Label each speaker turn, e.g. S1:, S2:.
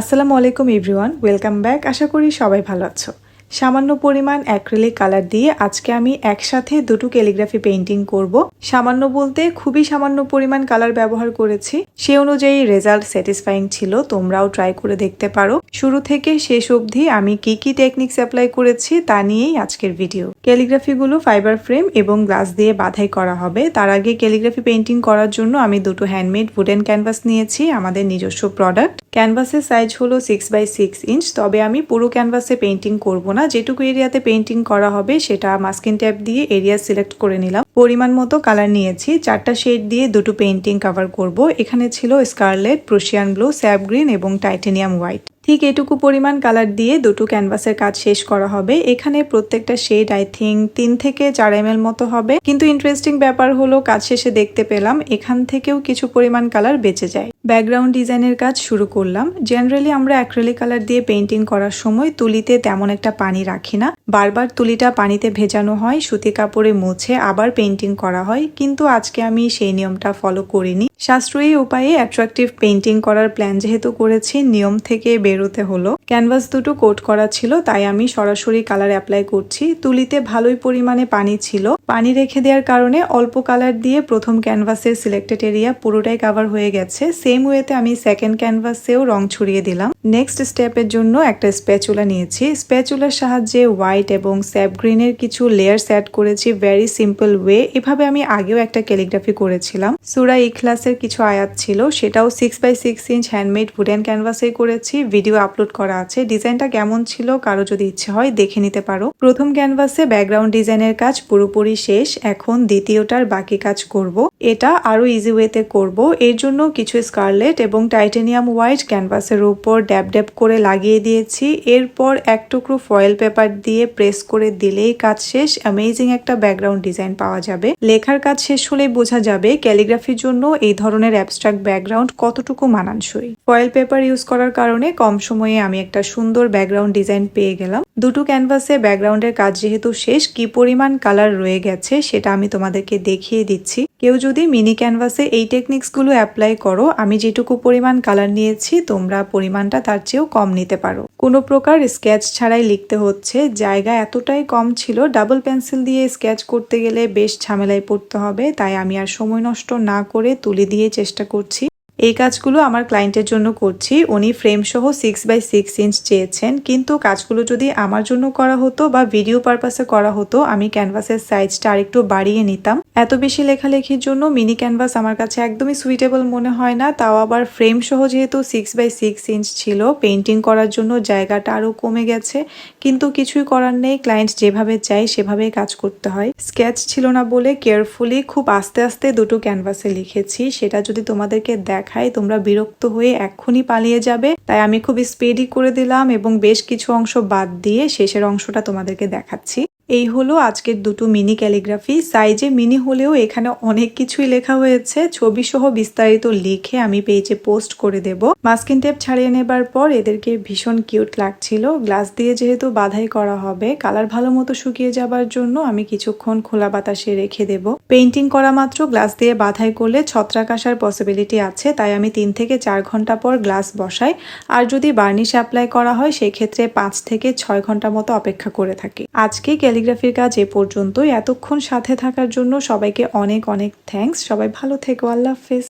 S1: আসসালামু আলাইকুম everyone. Welcome back. আশা করি সবাই ভালো আছো। সামান্য পরিমাণ অ্যাক্রিলিক কালার দিয়ে আজকে আমি একসাথে দুটো ক্যালিগ্রাফি পেন্টিং করব। সামান্য বলতে খুবই সামান্য পরিমাণ কালার ব্যবহার করেছি। সে অনুযায়ী রেজাল্ট স্যাটিসফাইং ছিল, তোমরাও ট্রাই করে দেখতে পারো। শুরু থেকে শেষ অবধি আমি কি কি টেকনিক্স অ্যাপ্লাই করেছি তা নিয়েই আজকের ভিডিও। ক্যালিগ্রাফিগুলো ফাইবার ফ্রেম এবং গ্লাস দিয়ে বাধাই করা হবে। তার আগে ক্যালিগ্রাফি পেন্টিং করার জন্য আমি দুটো হ্যান্ডমেড উডেন ক্যানভাস নিয়েছি, আমাদের নিজস্ব প্রোডাক্ট ক্যানভাসের সাইজ হলো সিক্স বাই সিক্স ইঞ্চ তবে আমি পুরো ক্যানভাসে পেন্টিং করব না। যেটুকু এরিয়াতে পেন্টিং করা হবে সেটা মাস্কিন ট্যাপ দিয়ে এরিয়া সিলেক্ট করে নিলাম। পরিমাণ মতো কালার নিয়েছি। চারটা শেড দিয়ে দুটো পেন্টিং কভার করব। এখানে ছিল scarlet Prussian blue sap green এবং টাইটেনিয়াম হোয়াইট ঠিক এটুকু পরিমাণ কালার দিয়ে দুটো ক্যানভাসের কাজ শেষ করা হবে। এখানে প্রত্যেকটা শেড আই থিঙ্ক তিন থেকে চার এম মতো হবে। কিন্তু ইন্টারেস্টিং ব্যাপার হলো, কাজ শেষে দেখতে পেলাম, এখান থেকেও কিছু পরিমাণ কালার বেঁচে যায়। ব্যাকগ্রাউন্ড ডিজাইনের কাজ শুরু করলাম। জেনারেলি আমরা অ্যাক্রেলিক কালার দিয়ে পেন্টিং করার সময় তুলিতে তেমন একটা পানি রাখি না। বারবার তুলিটা পানিতে ভেজানো হয়, সুতি কাপড়ে মুছে আবার পেন্টিং করা হয়। কিন্তু আজকে আমি সেই নিয়মটা ফলো করিনি। সাশ্রয়ী উপায়ে অ্যাট্রাকটিভ পেন্টিং করার প্ল্যান যেহেতু করেছি নিয়ম থেকে বেরোতে হলো। ক্যানভাস দুটো কোট করা ছিল, তাই আমি সরাসরি কালার অ্যাপ্লাই করছি। তুলিতে ভালোই পরিমাণে পানি ছিল। পানি রেখে দেওয়ার কারণে অল্প কালার দিয়ে প্রথম ক্যানভাসের সিলেক্টেড এরিয়া পুরোটাই কাভার হয়ে গেছে। সেম ওয়েতে আমি সেকেন্ড ক্যানভাসেও রং ছড়িয়ে দিলাম। নেক্সট স্টেপের জন্য একটা স্প্যাচুলা নিয়েছি। স্প্যাচুলার সাহায্যে হোয়াইট এবং স্যাপ গ্রিনের কিছু লেয়ার অ্যাড করেছি ভেরি সিম্পল ওয়ে এভাবে আমি আগেও একটা ক্যালিগ্রাফি করেছিলাম। সুরা ইখলাসের কিছু আয়াত ছিল, সেটাও six by six inch handmade wooden ক্যানভাসেই করেছি। ভিডিও আপলোড করা আছে, ডিজাইনটা কেমন ছিল কারও যদি ইচ্ছে হয় দেখে নিতে পারো। প্রথম ক্যানভাসে ব্যাকগ্রাউন্ড ডিজাইনের কাজ পুরোপুরি শেষ, এখন দ্বিতীয়টার বাকি কাজ করব। এটা আরও ইজি ওয়েতে করব। এর জন্য কিছু স্কারলেট এবং টাইটেনিয়াম হোয়াইট ক্যানভাসের উপর ড্যাব ড্যাব করে লাগিয়ে দিয়েছি। এরপর এক টুকরো ফয়েল পেপার দিয়ে প্রেস করে দিলেই কাজ শেষ। অ্যামেজিং একটা ব্যাকগ্রাউন্ড ডিজাইন পাওয়া যাবে। লেখার কাজ শেষ হলেই বোঝা যাবে ক্যালিগ্রাফির জন্য এই ধরনের অ্যাবস্ট্রাক্ট ব্যাকগ্রাউন্ড কতটুকু মানানসই। ফয়েল পেপার ইউজ করার কারণে কম সময়ে আমি একটা সুন্দর ব্যাকগ্রাউন্ড ডিজাইন পেয়ে গেলাম। দুটো ক্যানভাসে ব্যাকগ্রাউন্ডের কাজ যেহেতু শেষ, কি পরিমাণ কালার রয়ে গেছে সেটা আমি তোমাদেরকে দেখিয়ে দিচ্ছি। কেউ যদি মিনি ক্যানভাসে এই টেকনিক্সগুলো অ্যাপ্লাই করো, আমি যেটুকু পরিমাণ কালার নিয়েছি, তোমরা পরিমাণটা তার চেয়েও কম নিতে পারো। কোনো প্রকার স্কেচ ছাড়াই লিখতে হচ্ছে, জায়গা এতটাই কম ছিল ডাবল পেন্সিল দিয়ে স্কেচ করতে গেলে বেশ ঝামেলায় পড়তে হবে, তাই আমি আর সময় নষ্ট না করে তুলে দিয়ে চেষ্টা করছি। এই কাজগুলো আমার ক্লায়েন্টের জন্য করছি। উনি ফ্রেম সহ সিক্স বাই সিক্স ইঞ্চ চেয়েছেন। কিন্তু কাজগুলো যদি আমার জন্য করা হতো বা ভিডিও পারপাসে করা হতো, আমি ক্যানভাসের সাইজটা আরেকটু বাড়িয়ে নিতাম। এত বেশি লেখালেখির জন্য মিনি ক্যানভাস আমার কাছে একদমই সুইটেবল মনে হয় না। তাও আবার ফ্রেম সহ যেহেতু সিক্স বাই সিক্স ইঞ্চ ছিল পেন্টিং করার জন্য জায়গাটা আরও কমে গেছে। কিন্তু কিছুই করার নেই। ক্লায়েন্ট যেভাবে চাই সেভাবেই কাজ করতে হয়। স্কেচ ছিল না বলে কেয়ারফুলি খুব আস্তে আস্তে দুটো ক্যানভাসে লিখেছি। সেটা যদি তোমাদেরকে দেখায়, তোমরা বিরক্ত হয়ে এক্ষুনি পালিয়ে যাবে। তাই আমি খুব স্পিডি করে দিলাম এবং বেশ কিছু অংশ বাদ দিয়ে শেষের অংশটা তোমাদেরকে দেখাচ্ছি। এই হলো আজকের দুটো মিনি ক্যালিগ্রাফি। সাইজে মিনি হলেও এখানে অনেক কিছুই লেখা হয়েছে। ছবি সহ বিস্তারিত লিখে আমি পেজে পোস্ট করে দেব। মাস্কিন টেপ ছাড়িয়ে নেবার পর এদেরকে ভীষণ কিউট লাগছিল। গ্লাস দিয়ে যেহেতু বাধাই করা হবে, কালার ভালো মতো শুকিয়ে যাবার জন্য আমি কিছুক্ষণ খোলা বাতাসে রেখে দেব। পেন্টিং করা মাত্র গ্লাস দিয়ে বাধাই করলে ছত্রাক আসার পসিবিলিটি আছে, তাই আমি তিন থেকে চার ঘণ্টা পর গ্লাস বসাই। আর যদি বার্নিশ অ্যাপ্লাই করা হয়, সেক্ষেত্রে পাঁচ থেকে ছয় ঘণ্টা মতো অপেক্ষা করে থাকি। আজকে ক্যালিগ্রাফির কাজ এ পর্যন্ত এতক্ষণ সাথে থাকার জন্য সবাইকে অনেক অনেক থ্যাংকস সবাই ভালো থেকো। আল্লাহ হাফেজ।